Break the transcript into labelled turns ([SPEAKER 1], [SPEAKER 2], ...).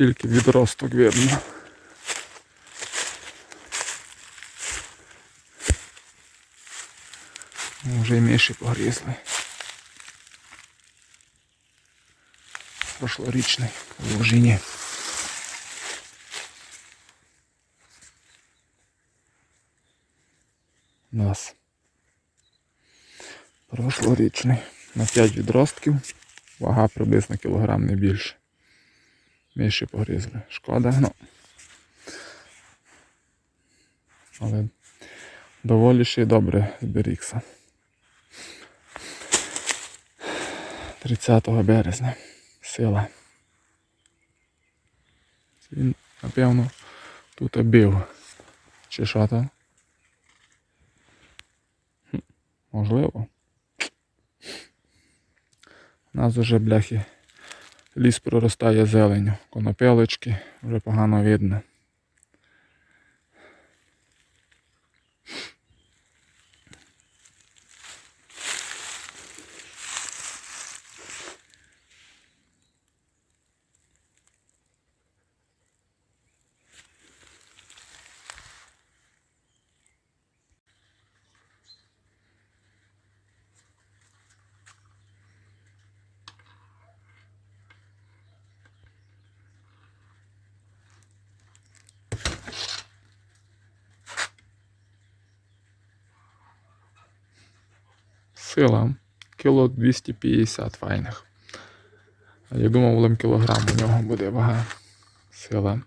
[SPEAKER 1] Тільки відросток видно. Вже й миші погрізли. Прошлорічний в Лужині. Нас. Прошлорічний. На 5 відростків. Вага приблизно кілограм не більше. Миші погрізли. Шкода, ну. Але доволі ще й добре зберігся. 30 березня. Сила. Він, напевно, тут бив. Чи що? Хм, Можливо. У нас вже бляхи. Ліс проростає зеленю. конопелечки, вже погано видно. Сила. Кіло 250 файних. Я думав, лим кілограм у нього буде вага. Сила.